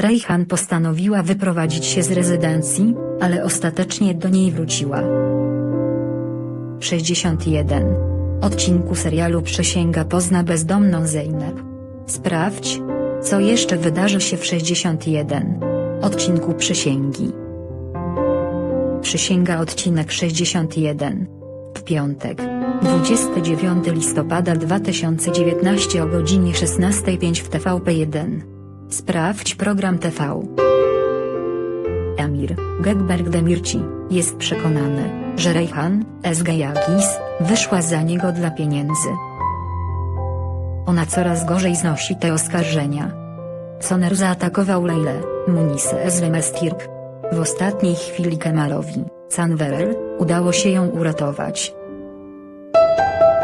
Rejhan postanowiła wyprowadzić się z rezydencji, ale ostatecznie do niej wróciła. 61. Odcinku serialu Przysięga pozna bezdomną Zeynep. Sprawdź, co jeszcze wydarzy się w 61. Odcinku Przysięgi. Przysięga odcinek 61. W piątek, 29 listopada 2019 o godzinie 16.05 w TVP1. Sprawdź program TV. Emir, Gekberg Demirci, jest przekonany, że Rejhan, SG Jagis, wyszła za niego dla pieniędzy. Ona coraz gorzej znosi te oskarżenia. Soner zaatakował Leilę, Munisę Ezlemestirk. W ostatniej chwili Kemalowi, Canwerel, udało się ją uratować.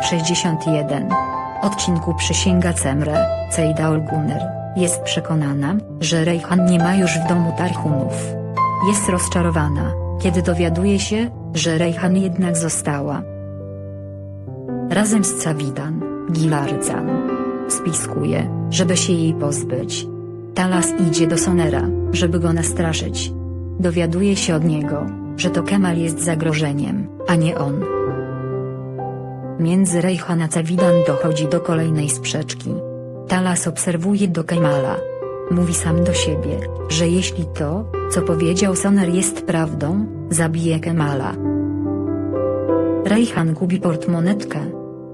61. Odcinku przysięga Cemre, Cejda Olguner, jest przekonana, że Rejhan nie ma już w domu Tarhunów. Jest rozczarowana, kiedy dowiaduje się, że Rejhan jednak została. Razem z Cawidan, Gilardzan. Spiskuje, żeby się jej pozbyć. Talas idzie do Sonera, żeby go nastraszyć. Dowiaduje się od niego, że to Kemal jest zagrożeniem, a nie on. Między Rejhan a Cawidan dochodzi do kolejnej sprzeczki. Talas obserwuje do Kemala. Mówi sam do siebie, że jeśli to, co powiedział Soner jest prawdą, zabije Kemala. Rejhan gubi portmonetkę.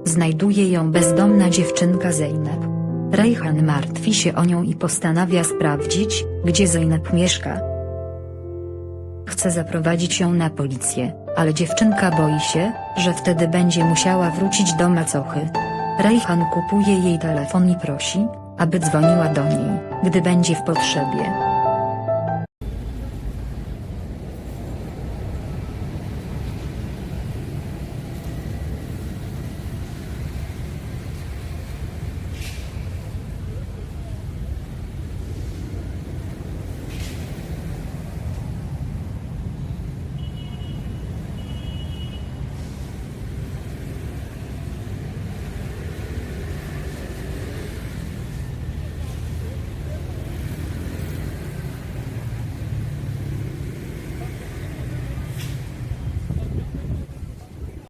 Znajduje ją bezdomna dziewczynka Zeynep. Rejhan martwi się o nią i postanawia sprawdzić, gdzie Zeynep mieszka. Chce zaprowadzić ją na policję, ale dziewczynka boi się, że wtedy będzie musiała wrócić do macochy. Rejhan kupuje jej telefon i prosi, aby dzwoniła do niej, gdy będzie w potrzebie.